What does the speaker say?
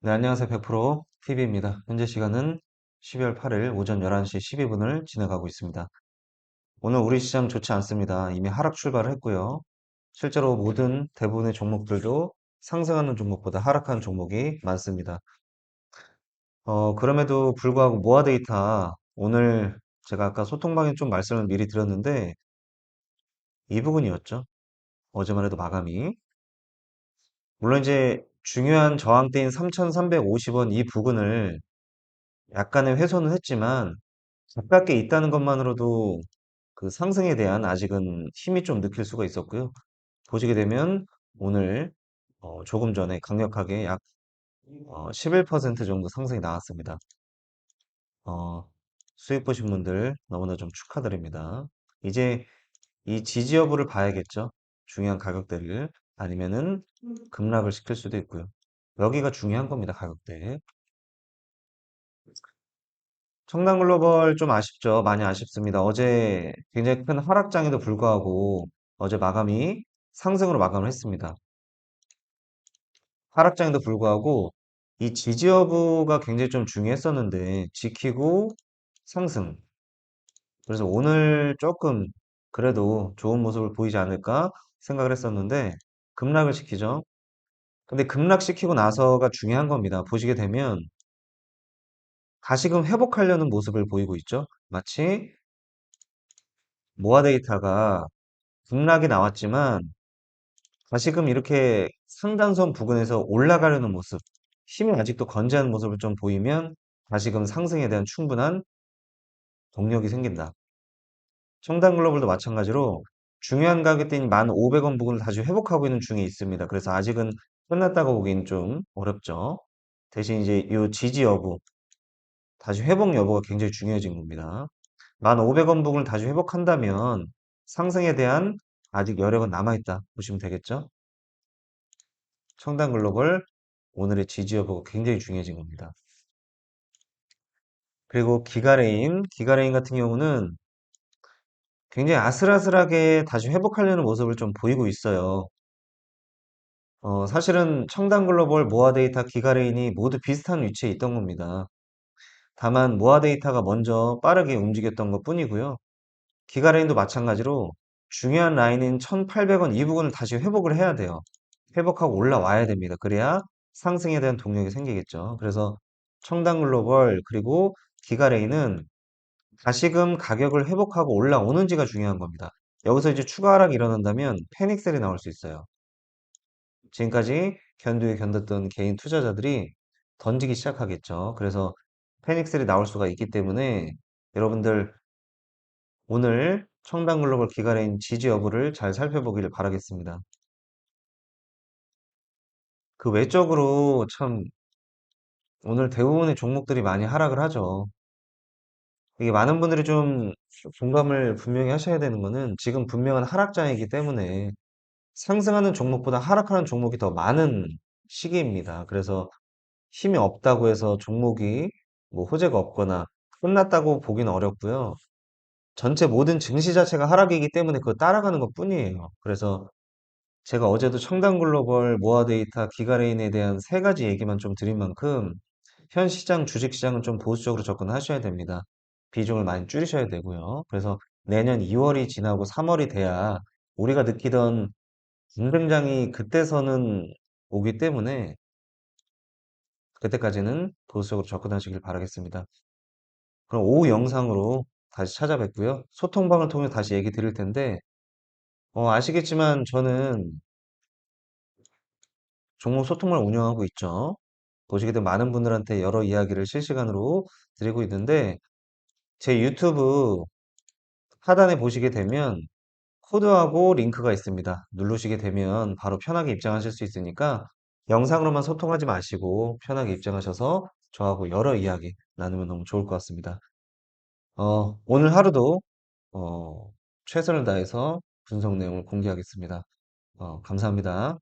네, 안녕하세요. 100% TV입니다. 현재 시간은 12월 8일 오전 11시 12분을 지나가고 있습니다. 오늘 우리 시장 좋지 않습니다. 이미 하락 출발을 했고요. 실제로 모든 대부분의 종목들도 상승하는 종목보다 하락하는 종목이 많습니다. 어, 그럼에도 불구하고 모아 데이터 오늘 제가 아까 소통방에 좀 말씀을 미리 드렸는데 이 부분이었죠. 어제만 해도 마감이. 물론 이제 중요한 저항대인 3,350원 이 부근을 약간의 훼손은 했지만 가깝게 있다는 것만으로도 그 상승에 대한 아직은 힘이 좀 느낄 수가 있었고요. 보시게 되면 오늘 어, 조금 전에 강력하게 약 어, 11% 정도 상승이 나왔습니다. 어, 수익 보신 분들 너무나 좀 축하드립니다. 이제 이 지지 여부를 봐야겠죠. 중요한 가격대를 아니면은 급락을 시킬 수도 있고요. 여기가 중요한 겁니다. 가격대. 청담 글로벌 좀 아쉽죠. 많이 아쉽습니다. 어제 굉장히 큰 하락장에도 불구하고 어제 마감이 상승으로 마감을 했습니다. 하락장에도 불구하고 이 지지 여부가 굉장히 좀 중요했었는데 지키고 상승. 그래서 오늘 조금 그래도 좋은 모습을 보이지 않을까 생각을 했었는데 급락을 시키죠. 근데 급락시키고 나서가 중요한 겁니다. 보시게 되면 다시금 회복하려는 모습을 보이고 있죠. 마치 모아 데이터가 급락이 나왔지만 다시금 이렇게 상단선 부근에서 올라가려는 모습, 힘이 아직도 건재한 모습을 좀 보이면 다시금 상승에 대한 충분한 동력이 생긴다. 청단 글로벌도 마찬가지로 중요한 가격대인 1,500원 부근을 다시 회복하고 있는 중에 있습니다. 그래서 아직은 끝났다고 보기엔 좀 어렵죠. 대신 이제 이 지지 여부, 다시 회복 여부가 굉장히 중요해진 겁니다. 1,500원 부분을 다시 회복한다면 상승에 대한 아직 여력은 남아있다 보시면 되겠죠? 청단 글로벌 오늘의 지지 여부가 굉장히 중요해진 겁니다. 그리고 기가레인, 기가레인 같은 경우는 굉장히 아슬아슬하게 다시 회복하려는 모습을 좀 보이고 있어요. 어, 사실은 청단 글로벌, 모아 데이터, 기가레인이 모두 비슷한 위치에 있던 겁니다. 다만 모아 데이터가 먼저 빠르게 움직였던 것 뿐이고요. 기가레인도 마찬가지로 중요한 라인인 1800원 이 부분을 다시 회복을 해야 돼요. 회복하고 올라와야 됩니다. 그래야 상승에 대한 동력이 생기겠죠. 그래서 청단 글로벌 그리고 기가레인은 다시금 가격을 회복하고 올라오는지가 중요한 겁니다. 여기서 이제 추가 하락이 일어난다면 패닉셀이 나올 수 있어요. 지금까지 견두에 견뎠던 개인 투자자들이 던지기 시작하겠죠. 그래서 패닉셀이 나올 수가 있기 때문에 여러분들 오늘 청담 글로벌 기간인 지지 여부를 잘 살펴보기를 바라겠습니다. 그 외적으로 참 오늘 대부분의 종목들이 많이 하락을 하죠. 이게 많은 분들이 좀 공감을 분명히 하셔야 되는 거는 지금 분명한 하락장이기 때문에 상승하는 종목보다 하락하는 종목이 더 많은 시기입니다. 그래서 힘이 없다고 해서 종목이 뭐 호재가 없거나 끝났다고 보기는 어렵고요. 전체 모든 증시 자체가 하락이기 때문에 그거 따라가는 것 뿐이에요. 그래서 제가 어제도 청담글로벌, 모아 데이터, 기가레인에 대한 세 가지 얘기만 좀 드린 만큼 현 시장, 주식 시장은 좀 보수적으로 접근하셔야 됩니다. 비중을 많이 줄이셔야 되고요. 그래서 내년 2월이 지나고 3월이 돼야 우리가 느끼던 공등장이 그때서는 오기 때문에 그때까지는 보수적으로 접근하시길 바라겠습니다. 그럼 오후 영상으로 다시 찾아뵙고요. 소통방을 통해 다시 얘기 드릴 텐데 어, 아시겠지만 저는 종목 소통을 운영하고 있죠. 보시게 되면 많은 분들한테 여러 이야기를 실시간으로 드리고 있는데 제 유튜브 하단에 보시게 되면 코드하고 링크가 있습니다. 누르시게 되면 바로 편하게 입장하실 수 있으니까 영상으로만 소통하지 마시고 편하게 입장하셔서 저하고 여러 이야기 나누면 너무 좋을 것 같습니다. 어, 오늘 하루도 어, 최선을 다해서 분석 내용을 공개하겠습니다. 어, 감사합니다.